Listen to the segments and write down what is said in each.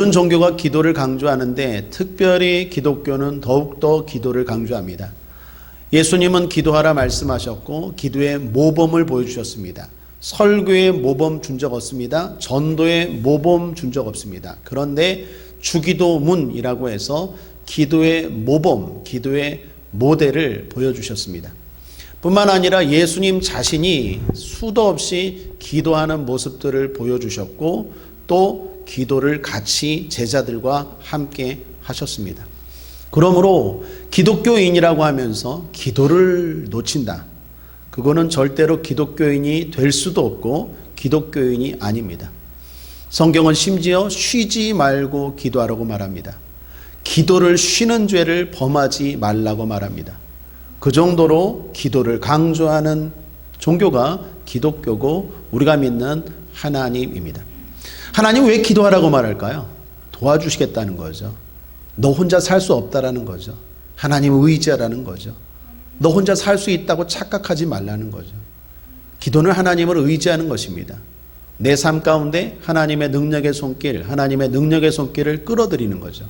모든 종교가 기도를 강조하는데 특별히 기독교는 더욱더 기도를 강조합니다. 예수님은 기도하라 말씀하셨고 기도의 모범을 보여주셨습니다. 설교의 모범 준 적 없습니다. 전도의 모범 준 적 없습니다. 그런데 주기도문이라고 해서 기도의 모범, 기도의 모델을 보여주셨습니다. 뿐만 아니라 예수님 자신이 수도 없이 기도하는 모습들을 보여주셨고 또 기도를 같이 제자들과 함께 하셨습니다. 그러므로 기독교인이라고 하면서 기도를 놓친다. 그거는 절대로 기독교인이 될 수도 없고 기독교인이 아닙니다. 성경은 심지어 쉬지 말고 기도하라고 말합니다. 기도를 쉬는 죄를 범하지 말라고 말합니다. 그 정도로 기도를 강조하는 종교가 기독교고 우리가 믿는 하나님입니다. 하나님 왜 기도하라고 말할까요? 도와주시겠다는 거죠. 너 혼자 살 수 없다라는 거죠. 하나님을 의지하라는 거죠. 너 혼자 살 수 있다고 착각하지 말라는 거죠. 기도는 하나님을 의지하는 것입니다. 내 삶 가운데 하나님의 능력의 손길, 하나님의 능력의 손길을 끌어들이는 거죠.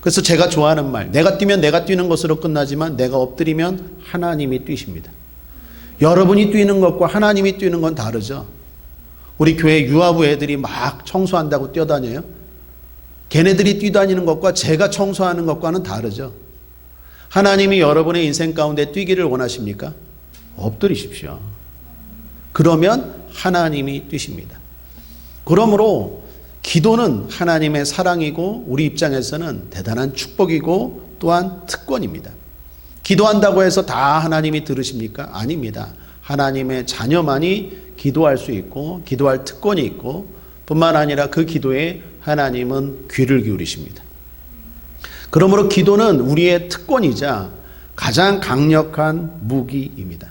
그래서 제가 좋아하는 말, 내가 뛰면 내가 뛰는 것으로 끝나지만 내가 엎드리면 하나님이 뛰십니다. 여러분이 뛰는 것과 하나님이 뛰는 건 다르죠. 우리 교회 유아부 애들이 막 청소한다고 뛰어다녀요. 걔네들이 뛰다니는 것과 제가 청소하는 것과는 다르죠. 하나님이 여러분의 인생 가운데 뛰기를 원하십니까? 엎드리십시오. 그러면 하나님이 뛰십니다. 그러므로 기도는 하나님의 사랑이고 우리 입장에서는 대단한 축복이고 또한 특권입니다. 기도한다고 해서 다 하나님이 들으십니까? 아닙니다. 하나님의 자녀만이 기도할 수 있고 기도할 특권이 있고 뿐만 아니라 그 기도에 하나님은 귀를 기울이십니다. 그러므로 기도는 우리의 특권이자 가장 강력한 무기입니다.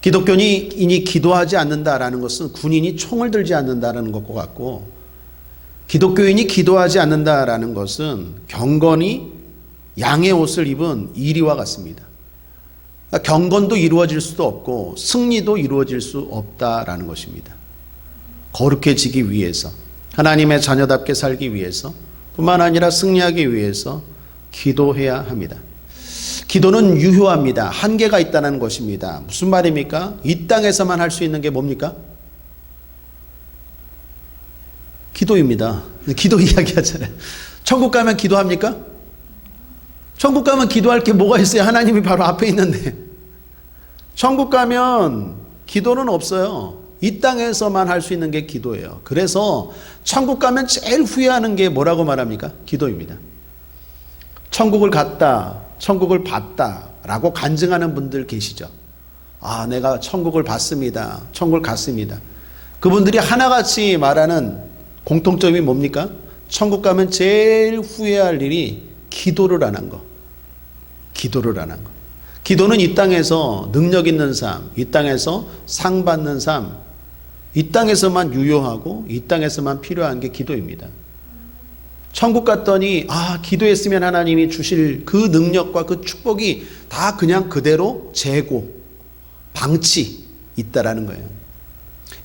기독교인이 기도하지 않는다라는 것은 군인이 총을 들지 않는다라는 것과 같고 기독교인이 기도하지 않는다라는 것은 경건이 양의 옷을 입은 이리와 같습니다. 경건도 이루어질 수도 없고 승리도 이루어질 수 없다라는 것입니다. 거룩해지기 위해서 하나님의 자녀답게 살기 위해서 뿐만 아니라 승리하기 위해서 기도해야 합니다. 기도는 유효합니다. 한계가 있다는 것입니다. 무슨 말입니까? 이 땅에서만 할 수 있는 게 뭡니까? 기도입니다. 기도 이야기 하잖아요. 천국 가면 기도합니까? 천국 가면 기도할 게 뭐가 있어요? 하나님이 바로 앞에 있는데. 천국 가면 기도는 없어요. 이 땅에서만 할 수 있는 게 기도예요. 그래서 천국 가면 제일 후회하는 게 뭐라고 말합니까? 기도입니다. 천국을 갔다, 천국을 봤다, 라고 간증하는 분들 계시죠. 아, 내가 천국을 봤습니다. 천국을 갔습니다. 그분들이 하나같이 말하는 공통점이 뭡니까? 천국 가면 제일 후회할 일이 기도를 안 한 거. 기도를 안한 거. 기도는 이 땅에서 능력 있는 삶, 이 땅에서 상 받는 삶, 이 땅에서만 유효하고 이 땅에서만 필요한 게 기도입니다. 천국 갔더니 아 기도했으면 하나님이 주실 그 능력과 그 축복이 다 그냥 그대로 재고 방치 있다라는 거예요.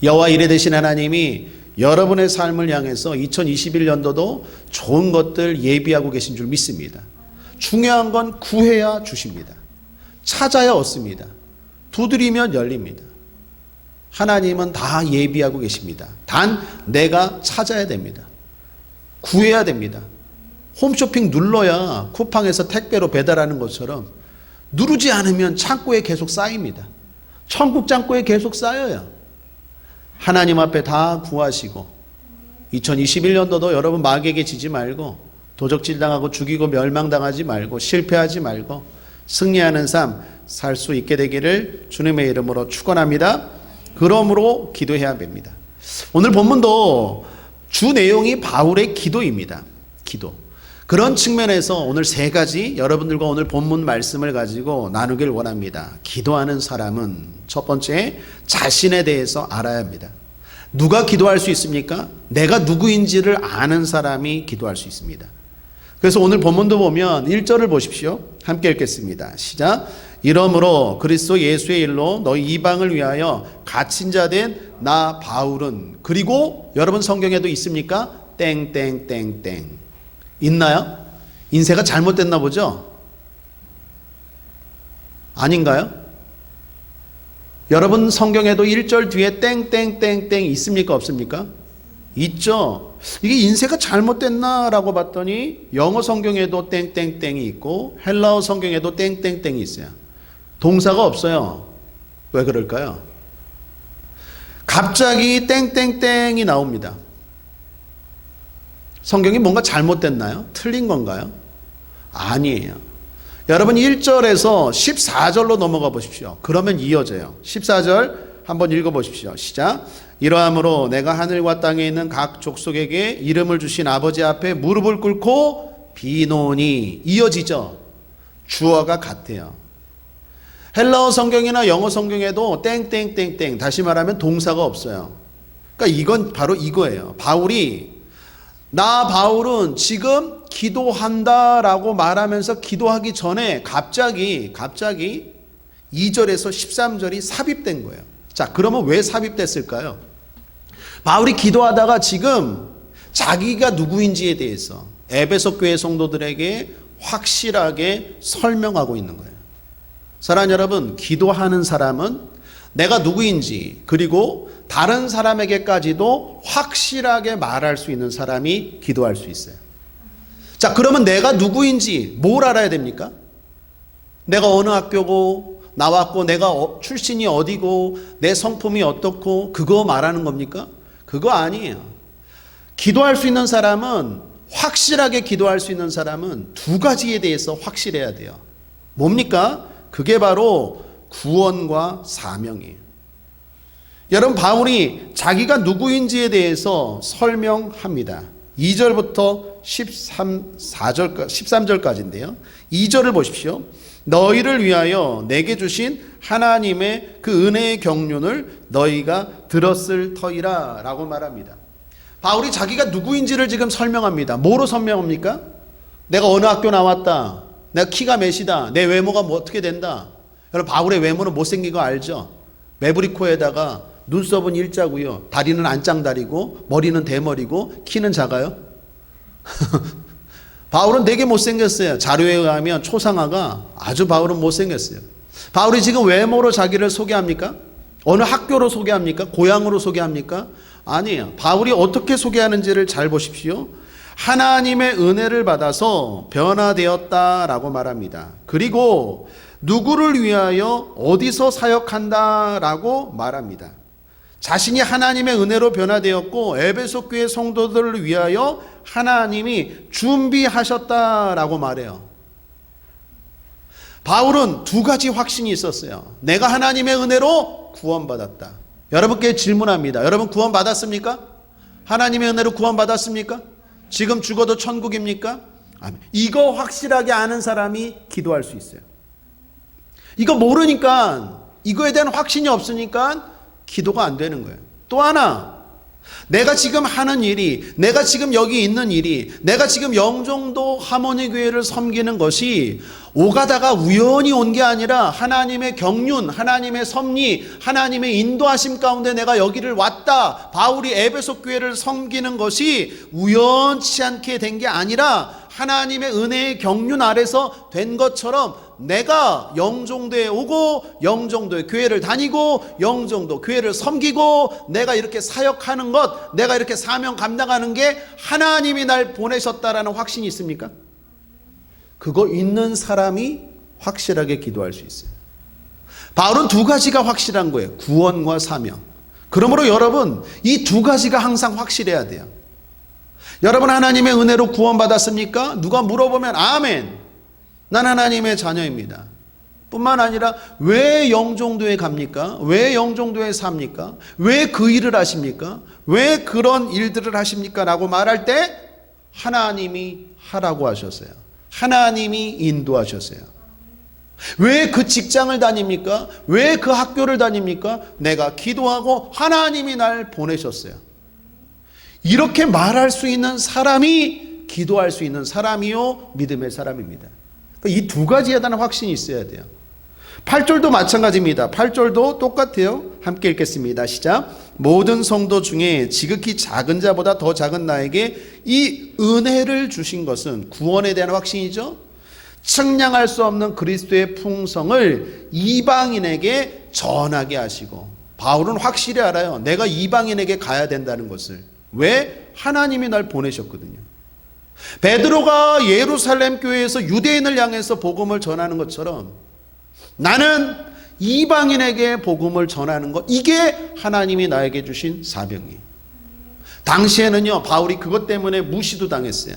여호와 이레 되신 하나님이 여러분의 삶을 향해서 2021년도도 좋은 것들 예비하고 계신 줄 믿습니다. 중요한 건 구해야 주십니다. 찾아야 얻습니다. 두드리면 열립니다. 하나님은 다 예비하고 계십니다. 단 내가 찾아야 됩니다. 구해야 됩니다. 홈쇼핑 눌러야 쿠팡에서 택배로 배달하는 것처럼 누르지 않으면 창고에 계속 쌓입니다. 천국 창고에 계속 쌓여요. 하나님 앞에 다 구하시고 2021년도도 여러분 마귀에게 지지 말고 도적질 당하고 죽이고 멸망당하지 말고 실패하지 말고 승리하는 삶 살 수 있게 되기를 주님의 이름으로 축원합니다. 그러므로 기도해야 됩니다. 오늘 본문도 주 내용이 바울의 기도입니다. 기도. 그런 측면에서 오늘 세 가지 여러분들과 오늘 본문 말씀을 가지고 나누길 원합니다. 기도하는 사람은 첫 번째 자신에 대해서 알아야 합니다. 누가 기도할 수 있습니까? 내가 누구인지를 아는 사람이 기도할 수 있습니다. 그래서 오늘 본문도 보면 1절을 보십시오. 함께 읽겠습니다. 시작. 이러므로 그리스도 예수의 일로 너희 이방을 위하여 갇힌 자 된 나 바울은 그리고 여러분 성경에도 있습니까? 땡땡땡땡. 있나요? 인쇄가 잘못됐나 보죠? 아닌가요? 여러분 성경에도 1절 뒤에 땡땡땡땡 있습니까? 없습니까? 있죠. 이게 인쇄가 잘못됐나라고 봤더니 영어 성경에도 땡땡땡이 있고 헬라어 성경에도 땡땡땡이 있어요. 동사가 없어요. 왜 그럴까요? 갑자기 땡땡땡이 나옵니다. 성경이 뭔가 잘못됐나요? 틀린 건가요? 아니에요. 여러분 1절에서 14절로 넘어가 보십시오. 그러면 이어져요. 14절 한번 읽어 보십시오. 시작. 이러함으로 내가 하늘과 땅에 있는 각 족속에게 이름을 주신 아버지 앞에 무릎을 꿇고 비노니 이어지죠. 주어가 같아요. 헬라어 성경이나 영어 성경에도 땡땡땡땡 다시 말하면 동사가 없어요. 그러니까 이건 바로 이거예요. 바울이 나 바울은 지금 기도한다라고 말하면서 기도하기 전에 갑자기 갑자기 2절에서 13절이 삽입된 거예요. 자, 그러면 왜 삽입됐을까요? 바울이 기도하다가 지금 자기가 누구인지에 대해서 에베소 교회 성도들에게 확실하게 설명하고 있는 거예요. 사랑하는 여러분, 기도하는 사람은 내가 누구인지 그리고 다른 사람에게까지도 확실하게 말할 수 있는 사람이 기도할 수 있어요. 자, 그러면 내가 누구인지 뭘 알아야 됩니까? 내가 어느 학교고 나왔고 내가 어- 출신이 어디고 내 성품이 어떻고 그거 말하는 겁니까? 그거 아니에요. 기도할 수 있는 사람은 확실하게 기도할 수 있는 사람은 두 가지에 대해서 확실해야 돼요. 뭡니까? 그게 바로 구원과 사명이에요. 여러분 바울이 자기가 누구인지에 대해서 설명합니다. 2절부터 13, 4절, 13절까지인데요. 2절을 보십시오. 너희를 위하여 내게 주신 하나님의 그 은혜의 경륜을 너희가 들었을 터이라 라고 말합니다. 바울이 자기가 누구인지를 지금 설명합니다. 뭐로 설명합니까? 내가 어느 학교 나왔다. 내가 키가 몇이다. 내 외모가 뭐 어떻게 된다. 여러분 바울의 외모는 못생긴 거 알죠? 매부리 코에다가 눈썹은 일자고요. 다리는 안짱다리고 머리는 대머리고 키는 작아요. 바울은 되게 못생겼어요. 자료에 의하면 초상화가 아주 바울은 못생겼어요. 바울이 지금 외모로 자기를 소개합니까? 어느 학교로 소개합니까? 고향으로 소개합니까? 아니에요. 바울이 어떻게 소개하는지를 잘 보십시오. 하나님의 은혜를 받아서 변화되었다라고 말합니다. 그리고 누구를 위하여 어디서 사역한다라고 말합니다. 자신이 하나님의 은혜로 변화되었고 에베소 교회 성도들을 위하여 하나님이 준비하셨다라고 말해요. 바울은 두 가지 확신이 있었어요. 내가 하나님의 은혜로 구원받았다. 여러분께 질문합니다. 여러분 구원받았습니까? 하나님의 은혜로 구원받았습니까? 지금 죽어도 천국입니까? 아멘. 이거 확실하게 아는 사람이 기도할 수 있어요. 이거 모르니까 이거에 대한 확신이 없으니까 기도가 안 되는 거예요. 또 하나 내가 지금 하는 일이 내가 지금 여기 있는 일이 내가 지금 영종도 하모니 교회를 섬기는 것이 오가다가 우연히 온 게 아니라 하나님의 경륜, 하나님의 섭리, 하나님의 인도하심 가운데 내가 여기를 왔다. 바울이 에베소 교회를 섬기는 것이 우연치 않게 된 게 아니라 하나님의 은혜의 경륜 아래서 된 것처럼 내가 영종도에 오고 영종도의 교회를 다니고 영종도 교회를 섬기고 내가 이렇게 사역하는 것, 내가 이렇게 사명 감당하는 게 하나님이 날 보내셨다라는 확신이 있습니까? 그거 있는 사람이 확실하게 기도할 수 있어요. 바울은 두 가지가 확실한 거예요. 구원과 사명. 그러므로 여러분, 이 두 가지가 항상 확실해야 돼요. 여러분 하나님의 은혜로 구원받았습니까? 누가 물어보면 아멘. 난 하나님의 자녀입니다. 뿐만 아니라 왜 영종도에 갑니까? 왜 영종도에 삽니까? 왜 그 일을 하십니까? 왜 그런 일들을 하십니까? 라고 말할 때 하나님이 하라고 하셨어요. 하나님이 인도하셨어요. 왜 그 직장을 다닙니까? 왜 그 학교를 다닙니까? 내가 기도하고 하나님이 날 보내셨어요. 이렇게 말할 수 있는 사람이 기도할 수 있는 사람이요 믿음의 사람입니다. 그러니까 이두 가지에 대한 확신이 있어야 돼요. 8절도 마찬가지입니다. 8절도 똑같아요. 함께 읽겠습니다. 시작. 모든 성도 중에 지극히 작은 자보다 더 작은 나에게 이 은혜를 주신 것은 구원에 대한 확신이죠. 측량할 수 없는 그리스도의 풍성을 이방인에게 전하게 하시고 바울은 확실히 알아요. 내가 이방인에게 가야 된다는 것을. 왜? 하나님이 날 보내셨거든요. 베드로가 예루살렘 교회에서 유대인을 향해서 복음을 전하는 것처럼 나는 이방인에게 복음을 전하는 것 이게 하나님이 나에게 주신 사명이에요. 당시에는요 바울이 그것 때문에 무시도 당했어요.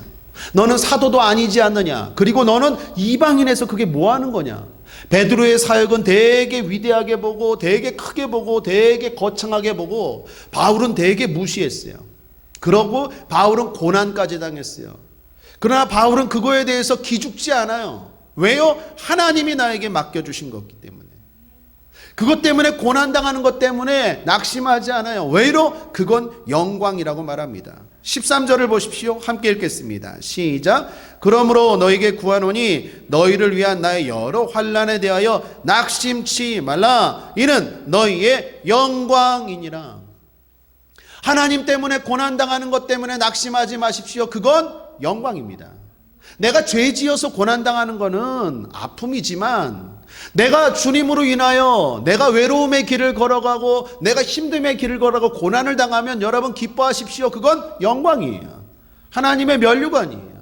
너는 사도도 아니지 않느냐? 그리고 너는 이방인에서 그게 뭐 하는 거냐? 베드로의 사역은 되게 위대하게 보고 되게 크게 보고 되게 거창하게 보고 바울은 되게 무시했어요. 그러고 바울은 고난까지 당했어요. 그러나 바울은 그거에 대해서 기죽지 않아요. 왜요? 하나님이 나에게 맡겨주신 거기 때문에. 그것 때문에 고난당하는 것 때문에 낙심하지 않아요. 왜로? 그건 영광이라고 말합니다. 13절을 보십시오. 함께 읽겠습니다. 시작. 그러므로 너에게 구하노니 너희를 위한 나의 여러 환란에 대하여 낙심치 말라. 이는 너희의 영광이니라. 하나님 때문에 고난당하는 것 때문에 낙심하지 마십시오. 그건 영광입니다. 내가 죄 지어서 고난당하는 거는 아픔이지만 내가 주님으로 인하여 내가 외로움의 길을 걸어가고 내가 힘듦의 길을 걸어가고 고난을 당하면 여러분 기뻐하십시오. 그건 영광이에요. 하나님의 면류관이에요.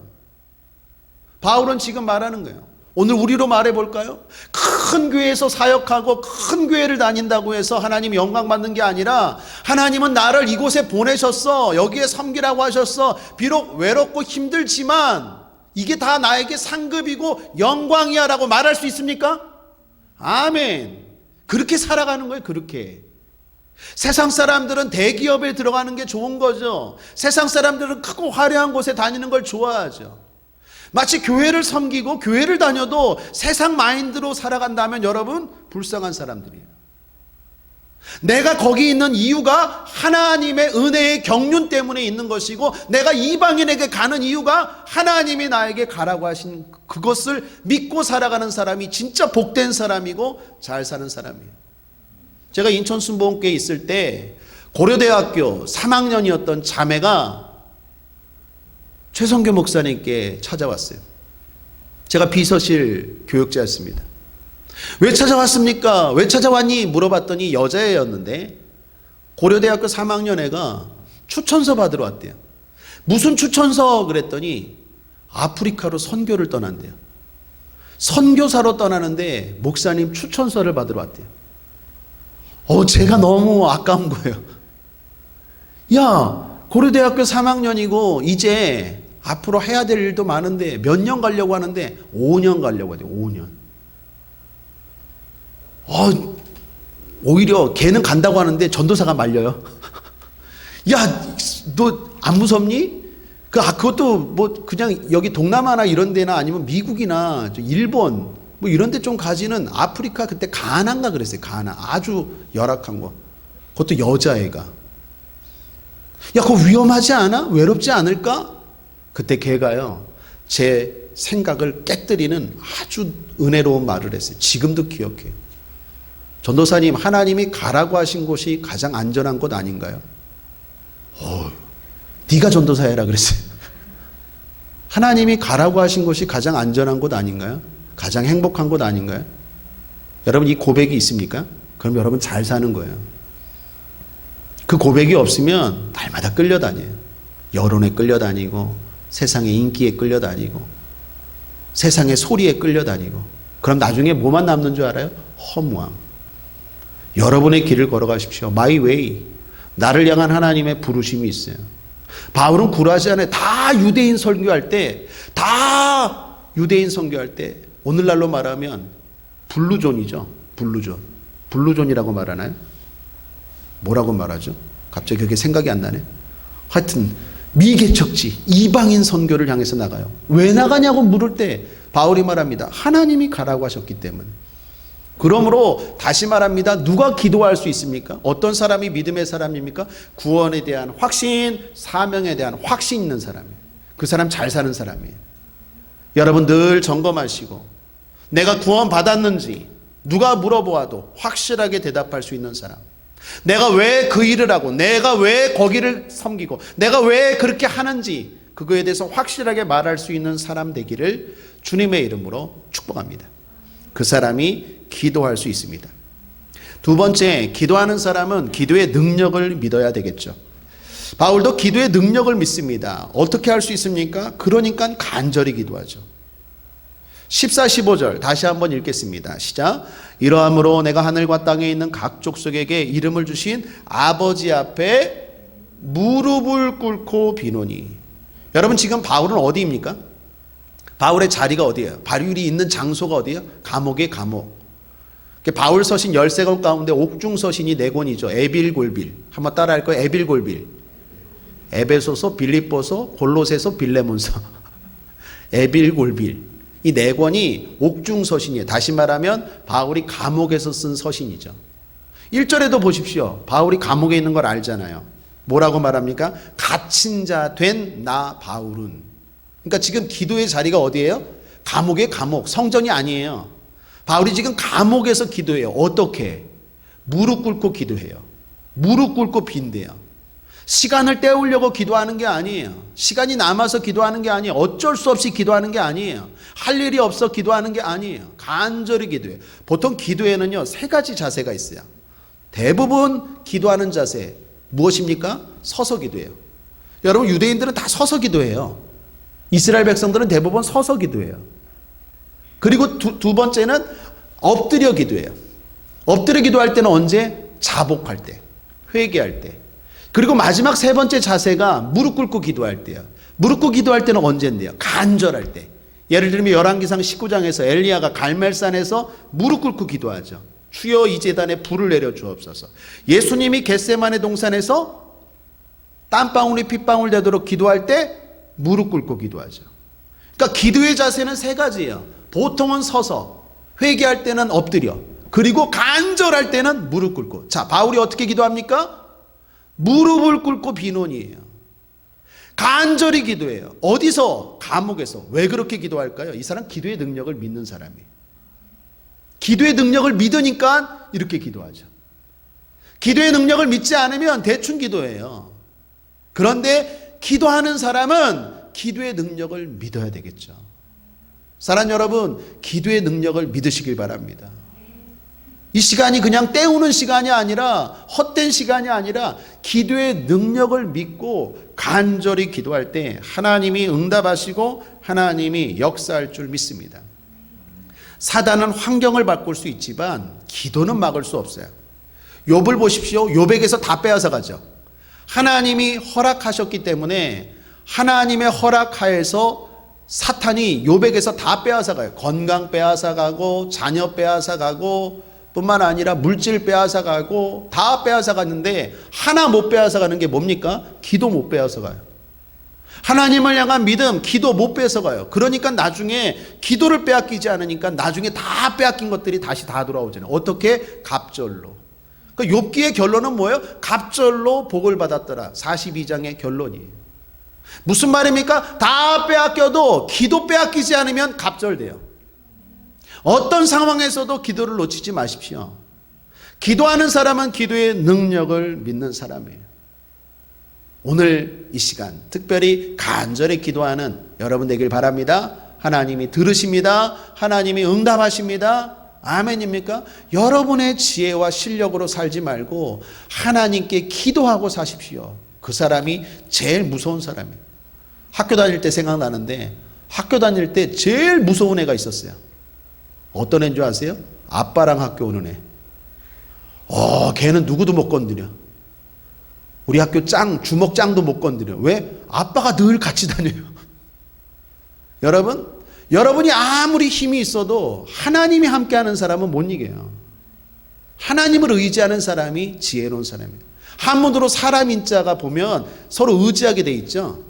바울은 지금 말하는 거예요. 오늘 우리로 말해 볼까요? 큰 교회에서 사역하고 큰 교회를 다닌다고 해서 하나님 영광 받는 게 아니라 하나님은 나를 이곳에 보내셨어. 여기에 섬기라고 하셨어. 비록 외롭고 힘들지만 이게 다 나에게 상급이고 영광이야 라고 말할 수 있습니까? 아멘. 그렇게 살아가는 거예요, 그렇게. 세상 사람들은 대기업에 들어가는 게 좋은 거죠. 세상 사람들은 크고 화려한 곳에 다니는 걸 좋아하죠. 마치 교회를 섬기고 교회를 다녀도 세상 마인드로 살아간다면 여러분 불쌍한 사람들이에요. 내가 거기 있는 이유가 하나님의 은혜의 경륜 때문에 있는 것이고 내가 이방인에게 가는 이유가 하나님이 나에게 가라고 하신 그것을 믿고 살아가는 사람이 진짜 복된 사람이고 잘 사는 사람이에요. 제가 인천 순복음교에 있을 때 고려대학교 3학년이었던 자매가 최성교 목사님께 찾아왔어요. 제가 비서실 교육자였습니다. 왜 찾아왔습니까? 왜 찾아왔니? 물어봤더니 여자애였는데 고려대학교 3학년 애가 추천서 받으러 왔대요. 무슨 추천서 그랬더니 아프리카로 선교를 떠난대요. 선교사로 떠나는데 목사님 추천서를 받으러 왔대요. 어, 제가 너무 아까운 거예요. 야, 고려대학교 3학년이고 이제 앞으로 해야 될 일도 많은데 몇 년 가려고 하는데 5년 가려고 하죠. 5년. 어, 오히려 걔는 간다고 하는데 전도사가 말려요. 야, 너 안 무섭니? 그, 아, 그것도 뭐 그냥 여기 동남아나 이런 데나 아니면 미국이나 일본 뭐 이런 데 좀 가지는 아프리카 그때 가나인가 그랬어요. 가나. 아주 열악한 거. 그것도 여자애가. 야, 그거 위험하지 않아? 외롭지 않을까? 그때 걔가요, 제 생각을 깨뜨리는 아주 은혜로운 말을 했어요. 지금도 기억해요. 전도사님, 하나님이 가라고 하신 곳이 가장 안전한 곳 아닌가요? 어, 네가 전도사해라 그랬어요. 하나님이 가라고 하신 곳이 가장 안전한 곳 아닌가요? 가장 행복한 곳 아닌가요? 여러분 이 고백이 있습니까? 그럼 여러분 잘 사는 거예요. 그 고백이 없으면 날마다 끌려다녀요. 여론에 끌려다니고 세상의 인기에 끌려다니고 세상의 소리에 끌려다니고 그럼 나중에 뭐만 남는 줄 알아요? 허무함. 여러분의 길을 걸어가십시오. 마이 웨이. 나를 향한 하나님의 부르심이 있어요. 바울은 않아요. 다 유대인 설교할 때, 다 유대인 선교할 때, 오늘날로 말하면 블루존이죠. 블루존. 블루존이라고 말하나요? 뭐라고 말하죠? 갑자기 그게 생각이 안 나네. 하여튼 미개척지 이방인 선교를 향해서 나가요. 왜 나가냐고 물을 때 바울이 말합니다. 하나님이 가라고 하셨기 때문에. 그러므로 다시 말합니다. 누가 기도할 수 있습니까? 어떤 사람이 믿음의 사람입니까? 구원에 대한 확신, 사명에 대한 확신 있는 사람이에요. 그 사람 잘 사는 사람이에요. 여러분 늘 점검하시고 내가 구원 받았는지 누가 물어보아도 확실하게 대답할 수 있는 사람. 내가 왜 그 일을 하고, 내가 왜 거기를 섬기고, 내가 왜 그렇게 하는지, 그거에 대해서 확실하게 말할 수 있는 사람 되기를 주님의 이름으로 축복합니다. 그 사람이 기도할 수 있습니다. 두 번째, 기도하는 사람은 기도의 능력을 믿어야 되겠죠. 바울도 기도의 능력을 믿습니다. 어떻게 할 수 있습니까? 그러니까 간절히 기도하죠. 14, 15절 다시 한번 읽겠습니다. 시작. 이러함으로 내가 하늘과 땅에 있는 각 족속에게 이름을 주신 아버지 앞에 무릎을 꿇고 비노니. 여러분 지금 바울은 어디입니까? 바울의 자리가 어디예요? 바울이 있는 장소가 어디예요? 감옥의 감옥. 바울 서신 13권 가운데 옥중 서신이 4권이죠. 에빌골빌. 한번 따라 할 거예요. 에빌골빌. 에베소서, 빌립보서, 골로새서, 빌레몬서. 에빌골빌. 이 네 권이 옥중 서신이에요. 다시 말하면 바울이 감옥에서 쓴 서신이죠. 1절에도 보십시오. 바울이 감옥에 있는 걸 알잖아요. 뭐라고 말합니까? 갇힌 자 된 나 바울은. 그러니까 지금 기도의 자리가 어디예요? 감옥의 감옥. 성전이 아니에요. 바울이 지금 감옥에서 기도해요. 어떻게? 무릎 꿇고 기도해요. 무릎 꿇고 빈대요. 시간을 때우려고 기도하는 게 아니에요. 시간이 남아서 기도하는 게 아니에요. 어쩔 수 없이 기도하는 게 아니에요. 할 일이 없어 기도하는 게 아니에요. 간절히 기도해요. 보통 기도에는요, 세 가지 자세가 있어요. 대부분 기도하는 자세, 무엇입니까? 서서 기도해요. 여러분, 유대인들은 다 서서 기도해요. 이스라엘 백성들은 대부분 서서 기도해요. 그리고 두, 두 번째는 엎드려 기도해요. 엎드려 기도할 때는 언제? 자복할 때, 회개할 때. 그리고 마지막 세 번째 자세가 무릎 꿇고 기도할 때요. 무릎 꿇고 기도할 때는 언제인데요? 간절할 때. 예를 들면 열왕기상 19장에서 엘리야가 갈멜산에서 무릎 꿇고 기도하죠. 주여 이 제단에 불을 내려 주옵소서. 예수님이 겟세만의 동산에서 땀방울이 핏방울 되도록 기도할 때 무릎 꿇고 기도하죠. 그러니까 기도의 자세는 세 가지예요. 보통은 서서, 회개할 때는 엎드려, 그리고 간절할 때는 무릎 꿇고. 자, 바울이 어떻게 기도합니까? 무릎을 꿇고 비논이에요. 간절히 기도해요. 어디서? 감옥에서. 왜 그렇게 기도할까요? 이 사람 기도의 능력을 믿는 사람이에요. 기도의 능력을 믿으니까 이렇게 기도하죠. 기도의 능력을 믿지 않으면 대충 기도해요. 그런데 기도하는 사람은 기도의 능력을 믿어야 되겠죠. 사랑 여러분, 기도의 능력을 믿으시길 바랍니다. 이 시간이 그냥 때우는 시간이 아니라 헛된 시간이 아니라 기도의 능력을 믿고 간절히 기도할 때 하나님이 응답하시고 하나님이 역사할 줄 믿습니다. 사단은 환경을 바꿀 수 있지만 기도는 막을 수 없어요. 욥을 보십시오. 욥에게서 다 빼앗아 가죠. 하나님이 허락하셨기 때문에 하나님의 허락하에서 사탄이 욥에게서 다 빼앗아 가요. 건강 빼앗아 가고 자녀 빼앗아 가고 뿐만 아니라 물질 빼앗아 가고 다 빼앗아 갔는데 하나 못 빼앗아 가는 게 뭡니까? 기도 못 빼앗아 가요. 하나님을 향한 믿음, 기도 못 빼앗아 가요. 그러니까 나중에 기도를 빼앗기지 않으니까 나중에 다 빼앗긴 것들이 다시 다 돌아오잖아요. 어떻게? 갑절로. 그 욥기의 결론은 뭐예요? 갑절로 복을 받았더라. 42장의 결론이에요. 무슨 말입니까? 다 빼앗겨도 기도 빼앗기지 않으면 갑절돼요. 어떤 상황에서도 기도를 놓치지 마십시오. 기도하는 사람은 기도의 능력을 믿는 사람이에요. 오늘 이 시간 특별히 간절히 기도하는 여러분 되길 바랍니다. 하나님이 들으십니다. 하나님이 응답하십니다. 아멘입니까? 여러분의 지혜와 실력으로 살지 말고 하나님께 기도하고 사십시오. 그 사람이 제일 무서운 사람이에요. 학교 다닐 때 생각나는데 학교 다닐 때 제일 무서운 애가 있었어요. 어떤 애인 줄 아세요? 아빠랑 학교 오는 애. 어, 걔는 누구도 못 건드려. 우리 학교 짱, 주먹 짱도 못 건드려. 왜? 아빠가 늘 같이 다녀요. 여러분, 여러분이 아무리 힘이 있어도 하나님이 함께하는 사람은 못 이겨요. 하나님을 의지하는 사람이 지혜로운 사람이에요. 한문으로 사람 인자가 보면 서로 의지하게 돼 있죠.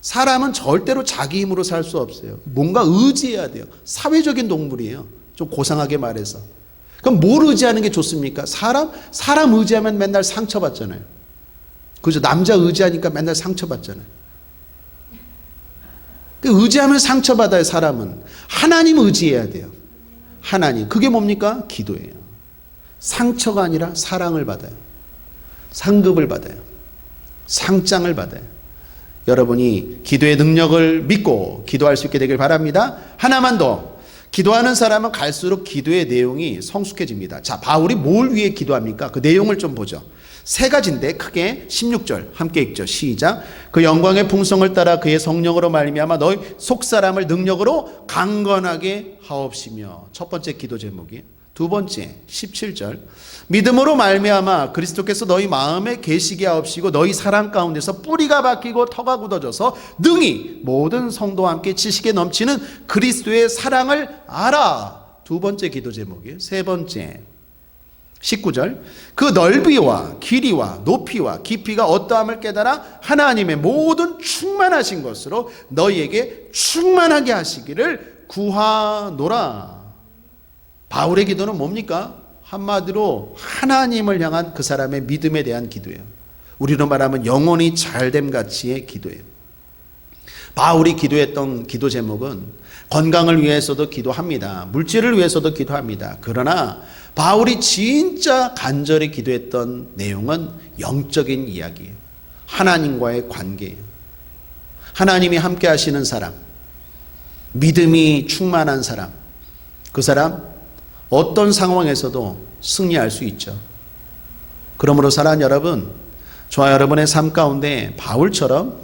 사람은 절대로 자기 힘으로 살 수 없어요. 뭔가 의지해야 돼요. 사회적인 동물이에요. 좀 고상하게 말해서. 그럼 뭘 의지하는 게 좋습니까? 사람? 사람 의지하면 맨날 상처받잖아요. 그죠? 남자 의지하니까 맨날 상처받잖아요. 그 의지하면 상처받아요, 사람은. 하나님 의지해야 돼요. 하나님. 그게 뭡니까? 기도예요. 상처가 아니라 사랑을 받아요. 상급을 받아요. 상장을 받아요. 여러분이 기도의 능력을 믿고 기도할 수 있게 되길 바랍니다. 하나만 더. 기도하는 사람은 갈수록 기도의 내용이 성숙해집니다. 자, 바울이 뭘 위해 기도합니까? 그 내용을 좀 보죠. 세 가지인데 크게 16절 함께 읽죠. 시작. 그 영광의 풍성을 따라 그의 성령으로 말미암아 너희 속 사람을 능력으로 강건하게 하옵시며. 첫 번째 기도 제목이 두 번째 17절 믿음으로 말미암아 그리스도께서 너희 마음에 계시게 하옵시고 너희 사랑 가운데서 뿌리가 박히고 터가 굳어져서 능히 모든 성도와 함께 지식에 넘치는 그리스도의 사랑을 알아. 두 번째 기도 제목이에요. 세 번째 19절 그 넓이와 길이와 높이와 깊이가 어떠함을 깨달아 하나님의 모든 충만하신 것으로 너희에게 충만하게 하시기를 구하노라. 바울의 기도는 뭡니까? 한마디로 하나님을 향한 그 사람의 믿음에 대한 기도예요. 우리로 말하면 영혼이 잘됨 같이의 기도예요. 바울이 기도했던 기도 제목은 건강을 위해서도 기도합니다. 물질을 위해서도 기도합니다. 그러나 바울이 진짜 간절히 기도했던 내용은 영적인 이야기예요. 하나님과의 관계예요. 하나님이 함께 하시는 사람, 믿음이 충만한 사람, 그 사람 어떤 상황에서도 승리할 수 있죠. 그러므로 사랑하는 여러분, 저와 여러분의 삶 가운데 바울처럼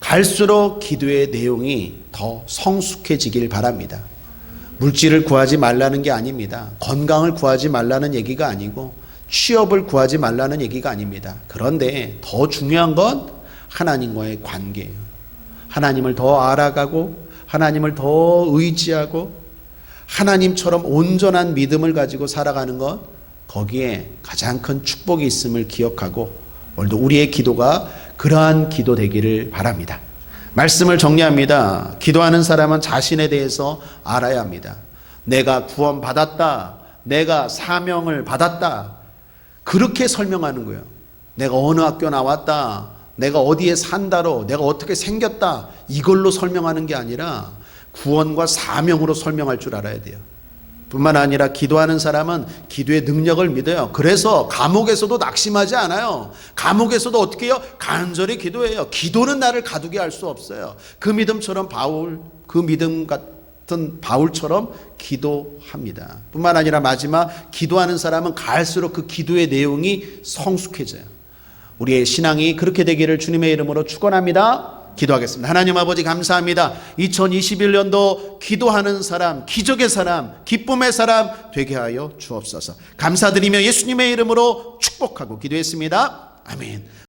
갈수록 기도의 내용이 더 성숙해지길 바랍니다. 물질을 구하지 말라는 게 아닙니다. 건강을 구하지 말라는 얘기가 아니고 취업을 구하지 말라는 얘기가 아닙니다. 그런데 더 중요한 건 하나님과의 관계예요. 하나님을 더 알아가고 하나님을 더 의지하고 하나님처럼 온전한 믿음을 가지고 살아가는 것 거기에 가장 큰 축복이 있음을 기억하고 오늘도 우리의 기도가 그러한 기도 되기를 바랍니다. 말씀을 정리합니다. 기도하는 사람은 자신에 대해서 알아야 합니다. 내가 구원받았다. 내가 사명을 받았다. 그렇게 설명하는 거예요. 내가 어느 학교 나왔다. 내가 어디에 산다로. 내가 어떻게 생겼다. 이걸로 설명하는 게 아니라 구원과 사명으로 설명할 줄 알아야 돼요. 뿐만 아니라 기도하는 사람은 기도의 능력을 믿어요. 그래서 감옥에서도 낙심하지 않아요. 감옥에서도 어떻게 해요? 간절히 기도해요. 기도는 나를 가두게 할 수 없어요. 그 믿음처럼 바울, 그 믿음 같은 바울처럼 기도합니다. 뿐만 아니라 마지막 기도하는 사람은 갈수록 그 기도의 내용이 성숙해져요. 우리의 신앙이 그렇게 되기를 주님의 이름으로 축원합니다. 기도하겠습니다. 하나님 아버지 감사합니다. 2021년도 기도하는 사람, 기적의 사람, 기쁨의 사람 되게 하여 주옵소서. 감사드리며 예수님의 이름으로 축복하고 기도했습니다. 아멘.